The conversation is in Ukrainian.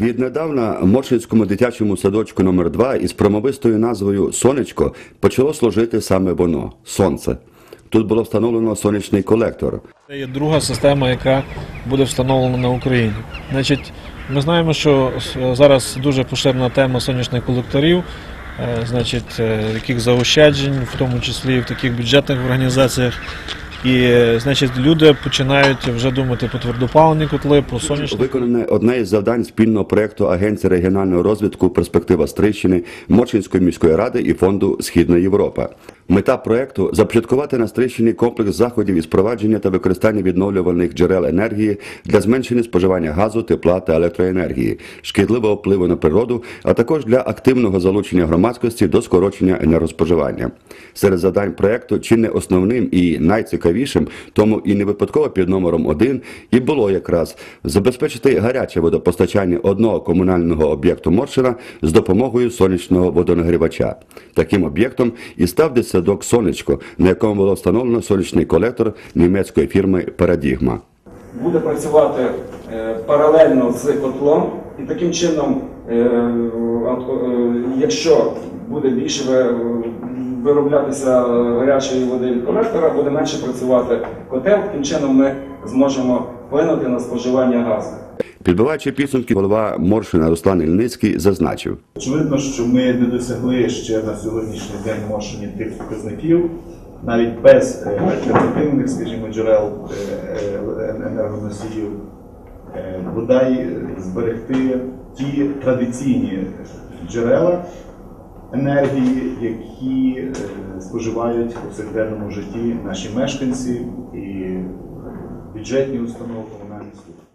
Віднедавна Моршинському дитячому садочку номер 2 із промовистою назвою Сонечко почало служити саме воно сонце. Тут було встановлено сонячний колектор. Це є друга система, яка буде встановлена на Україні. Значить, ми знаємо, що зараз дуже поширена тема сонячних колекторів, е, значить, е, яких заощаджень, в тому числі в таких бюджетних організаціях. І значить, люди починають вже думати про твердопаливні котли, про сонячні. Виконане одне із завдань спільного проєкту Агенції регіонального розвитку Перспектива Стрийщини, Моршинської міської ради і фонду Східна Європа. Мета проєкту започаткувати на Стрийщині комплекс заходів із провадження та використання відновлювальних джерел енергії для зменшення споживання газу, тепла та електроенергії, шкідливого впливу на природу, а також для активного залучення громадськості до скорочення енергоспоживання. Серед завдань проєкту чи не основним і найцікавішим, тому і не випадково під номером один і було якраз забезпечити гаряче водопостачання одного комунального об'єкту Моршина з допомогою сонячного водонагрівача. Таким об'єктом і став дитсадок Сонечко, на якому було встановлено сонячний колектор німецької фірми Парадігма. буде працювати е, паралельно з котлом, і таким чином, е, е, якщо буде більше вироблятися гарячої води від колектора, буде менше працювати котел. Таким чином ми зможемо вплинути на споживання газу. Підбиваючи підсумки, голова Моршина Руслан Ільницький зазначив. Очевидно, що ми не досягли ще на сьогоднішній день Моршині тих показників, навіть без е, альтернативних, скажімо, джерел е, е, енергоносіїв, бодай зберегти ті традиційні джерела енергії, які е, споживають у повсякденному житті наші мешканці і бюджетні установи комунальні служби.